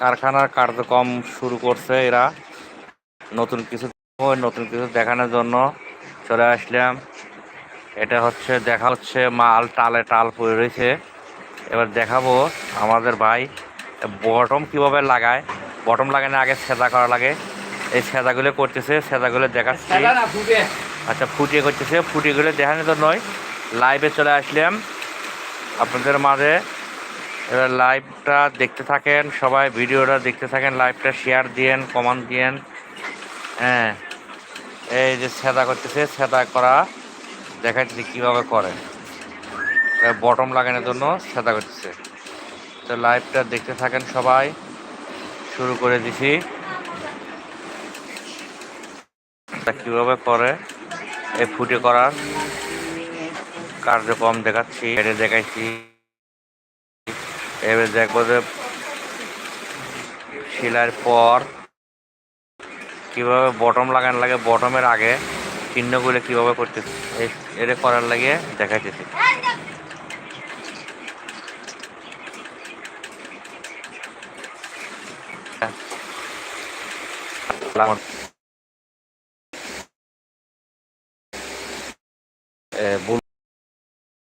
কারখানার কার্যক্রম শুরু করছে এরা। নতুন কিছু নতুন কিছু দেখানোর জন্য চলে আসলাম। এটা হচ্ছে দেখা হচ্ছে মাল টালে টাল পড়ে রয়েছে। এবার দেখাবো আমাদের ভাই বটম কীভাবে লাগায়। বটম লাগানো আগে সেদা করা লাগে। এই সেদাগুলো করতেছে সেদাগুলো দেখাচ্ছি। আচ্ছা ফুটিয়ে করতেছে। ফুটিয়েগুলো দেখানোর জন্যই লাইভে চলে আসলাম। আপনাদের মাঝে এবার লাইভটা দেখতে থাকেন, সবাই ভিডিওটা দেখতে থাকেন লাইভটা শেয়ার দিয়েন কমেন্ট দিয়েন। হ্যাঁ এই যে সেদা করতেছে সেদা করা দেখাচ্ছি কীভাবে করে। বটম লাগানোর জন্য সেদা করতেছে। তো লাইভটা দেখতে থাকেন সবাই, শুরু করে দিছি। কীভাবে করে? এই ফুটে করার কার্যক্রম দেখাচ্ছি, এটা দেখাইছি। এবার দেখব যে শিলার পর কীভাবে বটম লাগানো লাগে বটমের আগে চিহ্নগুলো কীভাবে করতেছে এটা করার লাগে দেখাইতেছি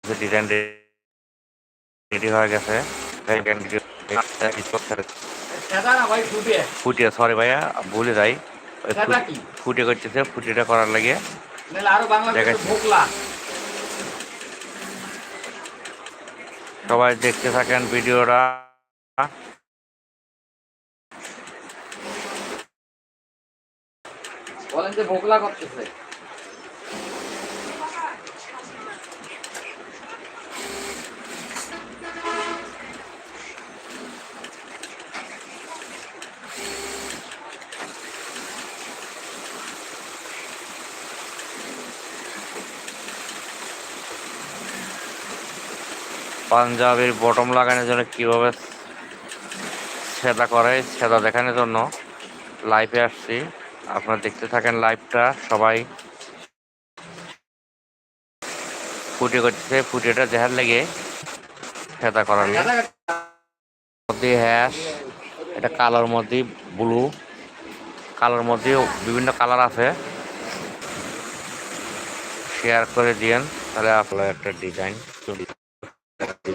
ডিজাইন রেডি হয়ে গেছে। ফুটিয়ে সরি ভাইয়া ভুলে যাই? ফুটে করতেছে ফুটিটা করার লাগে। সবাই দেখতে থাকেন ভিডিওটা। বলেন যে ভোকলা করতেছে। পাঞ্জাবির বটম লাগানোর জন্য কীভাবে সেদা করে, সেদা দেখানোর জন্য লাইভে আসছি। আপনারা দেখতে থাকেন লাইভটা সবাই ফুটে করতেছে ফুটেটা দেখার লেগে সেদা করার মধ্যে হ্যাশ এটা কালার মধ্যে ব্লু কালার মধ্যে বিভিন্ন কালার আছে। শেয়ার করে দিয়েন, তাহলে আপনার একটা ডিজাইন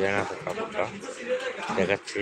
ডিজাইন আছে কাপড়টা দেখাচ্ছি।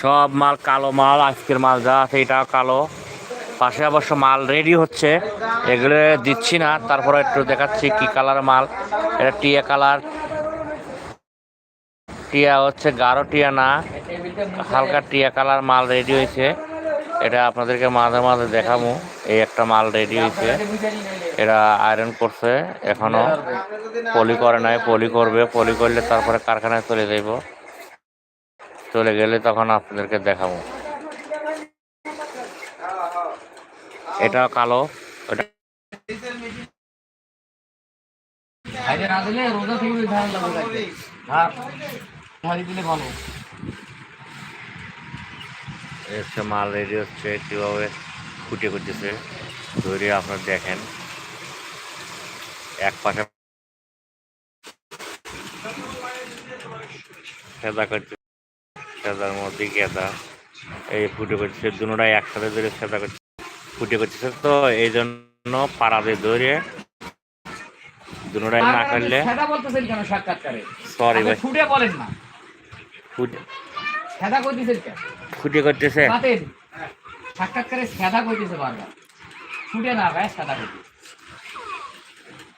সব মাল কালো মাল আজকের মাল যা আছে এটাও কালো। পাশে অবশ্য মাল রেডি হচ্ছে। এগুলো দিচ্ছি না তারপরে একটু দেখাচ্ছি কি কালার মাল। এটা টিয়া কালার টিয়া হচ্ছে গাঢ় টিয়া না, হালকা টিয়া কালার মাল রেডি হয়েছে। এটা আপনাদেরকে মাঝে মাঝে দেখাবো, এই একটা মাল রেডি হয়েছে। এরা আয়রন করছে এখনও। পলি করে নাই, পলি করবে, পলি করলে তারপরে কারখানায় চলে যাইব। চলে গেলে তখন আপনাদেরকে দেখাবো। এটা কালো দিলে রোজা ধারি দিলে ভালো। এসে মাল রেডি হচ্ছে কীভাবে ফুটে করতেছে ধরে আপনারা দেখেন। এক পাশে খেদা করছে খেদার মধ্যে গেদা। এই ফুটে করছে দুটাই একসাথে ধরে খেদা করছে ফুটে করতেছে তো এই জন্য পাড়াতে ধরে দুটাই না করলে সরি ভাই। ফুটে বলেন না। কেন ফুটে করতেছে। বাতেন সাক্ষাৎকারে বারবার। না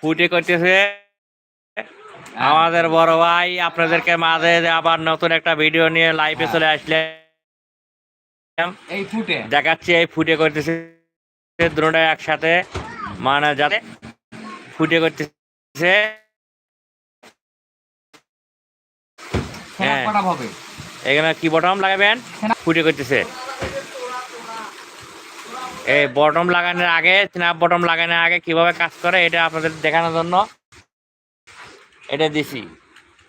ফুটে করতেছে। আমাদের বড় ভাই আপনাদেরকে মাঝে আবার নতুন একটা ভিডিও নিয়ে লাইভে চলে আসলে এই ফুটে দেখাচ্ছি এই ফুটে করতেছে দুটোটা একসাথে। মানে যাতে ফুটে করতেছে। হ্যাঁ। হবে। এখানে কি বটম লাগাবেন? ফুটে করতেছে। এই বটম লাগানোর আগে স্ন্যাপ বটম লাগানোর আগে কীভাবে কাজ করে এটা আপনাদের দেখানোর জন্য এটা দিছি।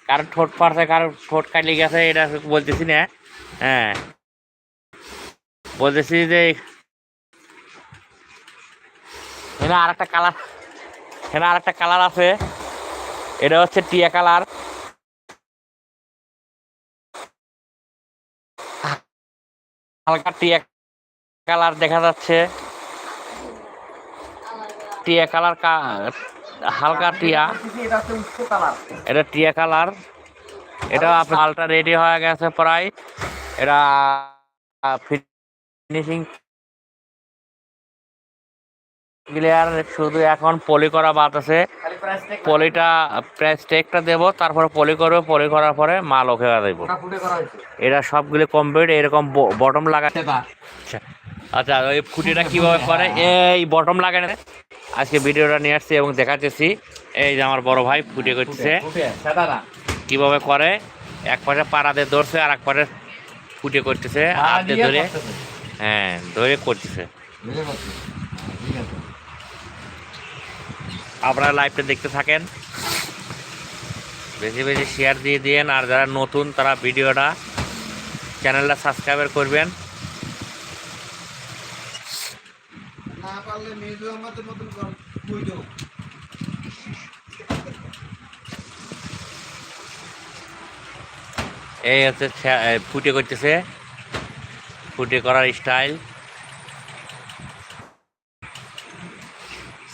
কারও ঠোঁট পারছে কারও ঠোঁট গেছে এটা বলতেছি না। হ্যাঁ। বলতেছি যে এখানে আর একটা কালার এখানে আর একটা কালার আছে। এটা হচ্ছে টিয়া কালার হালকা টিয়া কালার দেখা যাচ্ছে। টিয়া কালার হালকা টিয়া। এটা টিয়া কালার। এটা হালটা রেডি হয়ে গেছে প্রায়। এটা ফিনিশিং ক্লিয়ার শুধু এখন পলি করা বাদ আছে। পলিটা প্রায় স্টেকটা দেবো তারপরে পলি করব পলি করার পরে মাল ওকে দেবো। এটা সবগুলো কমপ্লিট এরকম বটম লাগা সেটা আচ্ছা আচ্ছা ওই ফুটিটা কীভাবে করে? এই বটম লাগানো আজকে ভিডিওটা নিয়ে আসছি এবং দেখাতেছি এই যে আমার বড় ভাই ফুটে করতেছে ফুটে কীভাবে করে? এক পাশে পাড়াতে ধরছে আর এক পাশে ফুটে করতেছে আর ধরে। হ্যাঁ ধরে করতেছে। ঠিক আছে। আপনারা লাইভটা দেখতে থাকেন। বেশি বেশি শেয়ার দিয়ে দিন আর যারা নতুন তারা ভিডিওটা চ্যানেলটা সাবস্ক্রাইবার করবেন। না পারলে মিজু আমাদের মতন কর এই হচ্ছে ফুটে করতেছে। ফুটে করার স্টাইল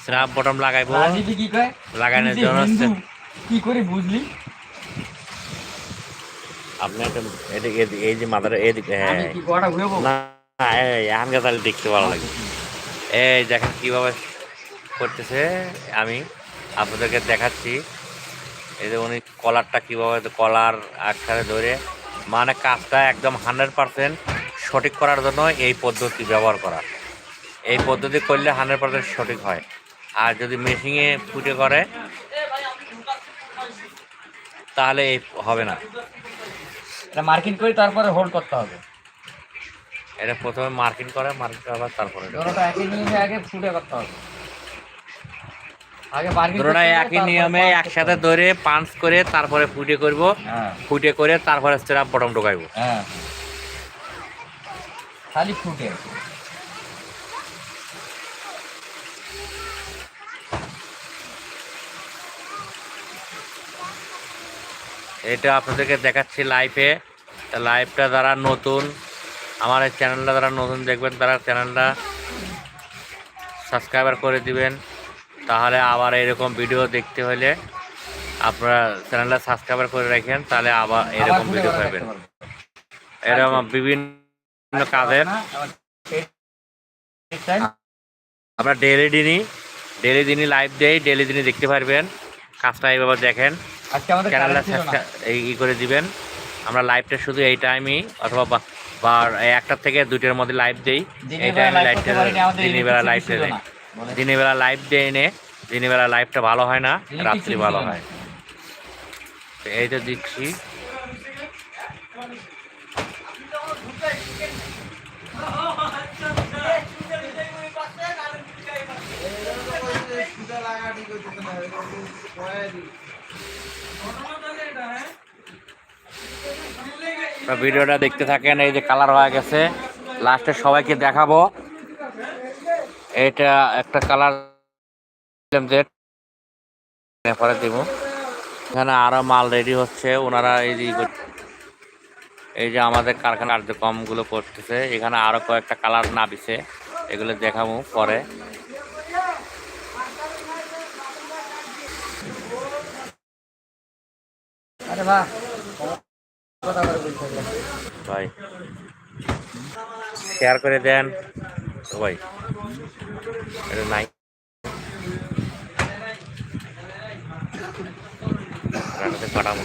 স্ন্যাপ বটম লাগাইবো। রাজনীতি কি কয়? লাগানোর জন্য কি করে বুঝলি? আপনি একটা এদিকে এই যে মাথার এদিকে হ্যাঁ। না এই আমাকে তাহলে দেখতে ভালো লাগে। এই দেখেন কীভাবে করতেছে। আমি আপনাদেরকে দেখাচ্ছি। এই যে উনি কলারটা কীভাবে কলার একসাথে ধরে মানে কাজটা একদম হান্ড্রেড পারসেন্ট সঠিক করার জন্য এই পদ্ধতি ব্যবহার করা। এই পদ্ধতি করলে হান্ড্রেড পারসেন্ট সঠিক হয়। আর যদি মেশিনে ফুটে করে তাহলে এই হবে না। এটা মার্কিং করে তারপরে হোল্ড করতে হবে। এটা প্রথমে মার্কিং করে মার্কিং করার তারপরে একই নিয়মে আগে ফুটে করতে হবে। আগে মার্কিং ধরুন একই নিয়মে একসাথে ধরে পাঞ্চ করে তারপরে ফুটে করব। হ্যাঁ। ফুটে করে তারপরে স্ট্রাপ বটম ঢোকাইবো। হ্যাঁ। খালি ফুটে। এটা আপনাদেরকে দেখাচ্ছি লাইভে লাইভটা যারা নতুন আমার এই চ্যানেলটা যারা নতুন দেখবেন তারা চ্যানেলটা সাবস্ক্রাইবার করে দিবেন। তাহলে আবার এরকম ভিডিও দেখতে হলে আপনারা চ্যানেলটা সাবস্ক্রাইবার করে রাখেন তাহলে আবার এরকম ভিডিও পাবেন। এরকম বিভিন্ন কাজের আমরা ডেলি দিনই ডেলি দিনই লাইভ দেই ডেলি দিনই দেখতে পারবেন। কাজটা এইভাবে দেখেন। চ্যানেলটা current ছিল না। এই ই করে দিবেন। আমরা লাইভটা শুধু এই টাইমই অথবা বা- একটার থেকে দুইটার মধ্যে লাইভ দেই। এই টাইমে লাইভটা দিনের বেলা লাইভটা দেয় দিনের বেলা লাইভ দেয় নে দিনের বেলা লাইভটা ভালো হয় না রাত্রি ভালো হয়। তো এই তো দিচ্ছি। সুদা লাগা ঠিক হইতেছে না এরকম কয়ে দি তো ভিডিওটা দেখতে থাকেন, এই যে কালার হয়ে গেছে। লাস্টে সবাইকে দেখাবো। এটা একটা কালার যে পরে দিব। এখানে আরও মাল রেডি হচ্ছে। ওনারা এই যে এই যে আমাদের কারখানার কারখানা কার্যক্রমগুলো করতেছে। এখানে আরও কয়েকটা কালার নাবিছে। এগুলো দেখাবো পরে। আরে বাহ কথা বলে বলতে হবে। ভাই শেয়ার করে দেন। ভাই এটা নাই। রাটাতে কাটাবো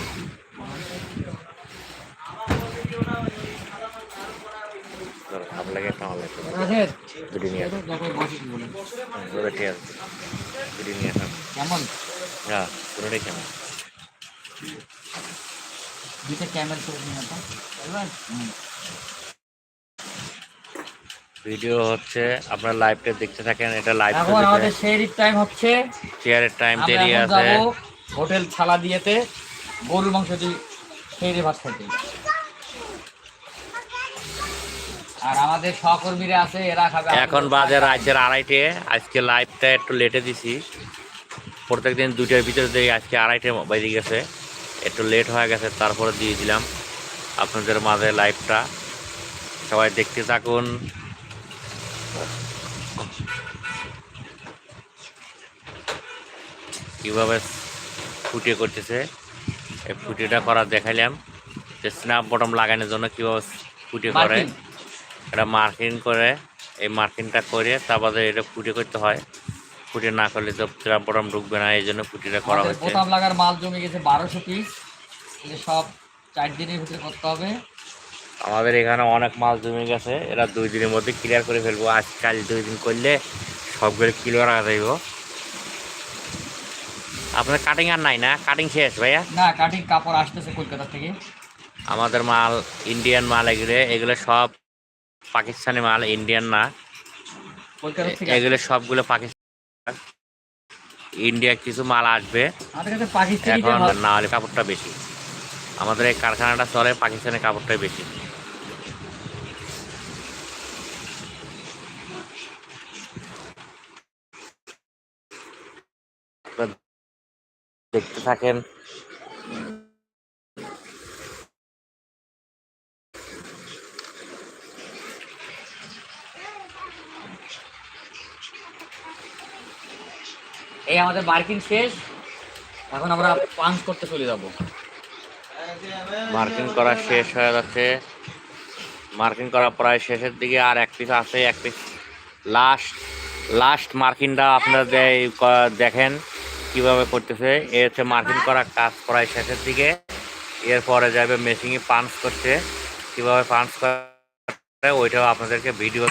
লাগে একটা দুটি নিয়ে ঠিক আছে। দুটি নিয়ে কেমন? হ্যাঁ পুরোটাই কেমন? দুইটা ক্যামেরা নিয়ে তো হুম। ভিডিও হচ্ছে আপনার লাইভটা দেখতে থাকেন এটা লাইভ এখন আমাদের শেরির টাইম হচ্ছে। চেয়ারের টাইম দেরি আছে। যাব হোটেল ছালা দিয়েতে গরুর মাংস দিয়ে শেরি ভাত খেতে আর আমাদের সহকর্মীরা আছে এরা খাবে এখন বাজে রাতের আড়াইটে। আজকে লাইভটা একটু লেটে দিছি। প্রত্যেকদিন দুইটার ভিতরে দিয়ে আজকে আড়াইটে বেজে গেছে। একটু লেট হয়ে গেছে তারপরে দিয়েছিলাম আপনাদের মাঝে লাইভটা সবাই দেখতে থাকুন। কীভাবে ফুটে করতেছে এই ফুটিটা করা দেখাইলাম। যে স্ন্যাপ বটম লাগানোর জন্য কীভাবে ফুটে করে। এটা মার্কিং করে এই মার্কিংটা করে তারপরে এটা ফুটে করতে হয়। ফুটে না করলে তো ট্রাম বটম ঢুকবে না এই জন্য ফুটিটা করা হচ্ছে। বোতাম লাগার মাল জমে গেছে বারোশো পিস সব চার দিনের ভিতরে করতে হবে। আমাদের এখানে অনেক মাল জমে গেছে এরা দুই দিনের মধ্যে ক্লিয়ার করে ফেলব। আজকাল দুই দিন করলে সবগুলো ক্লিয়ার রাখা যাইব। আপনার কাটিং আর নাই না? কাটিং শেষ ভাইয়া? না কাটিং কাপড় আসতেছে কলকাতা থেকে। আমাদের মাল ইন্ডিয়ান মাল এগুলো এগুলো সব পাকিস্তানি মাল ইন্ডিয়ান না। এগুলো সবগুলো পাকিস্তান ইন্ডিয়া কিছু মাল আসবে। এখন না হলে কাপড়টা বেশি। আমাদের এই কারখানাটা চলে পাকিস্তানের কাপড়টাই বেশি। দেখতে থাকেন আমাদের মার্কিং শেষ। এখন আমরা পাঞ্চ করতে চলে যাব। মার্কিং করা শেষ হয়ে যাচ্ছে। মার্কিং করা প্রায় শেষের দিকে, আর এক পিস আছে, এক পিস লাস্ট লাস্ট মার্কিংটা আপনারা দেখেন কীভাবে করতেছে। এ হচ্ছে মার্কিং করা কাজ প্রায় শেষের দিকে। এরপরে যাবে মেশিনে পাঞ্চ করতে কীভাবে পাঞ্চ করে, ওইটাও আপনাদেরকে ভিডিও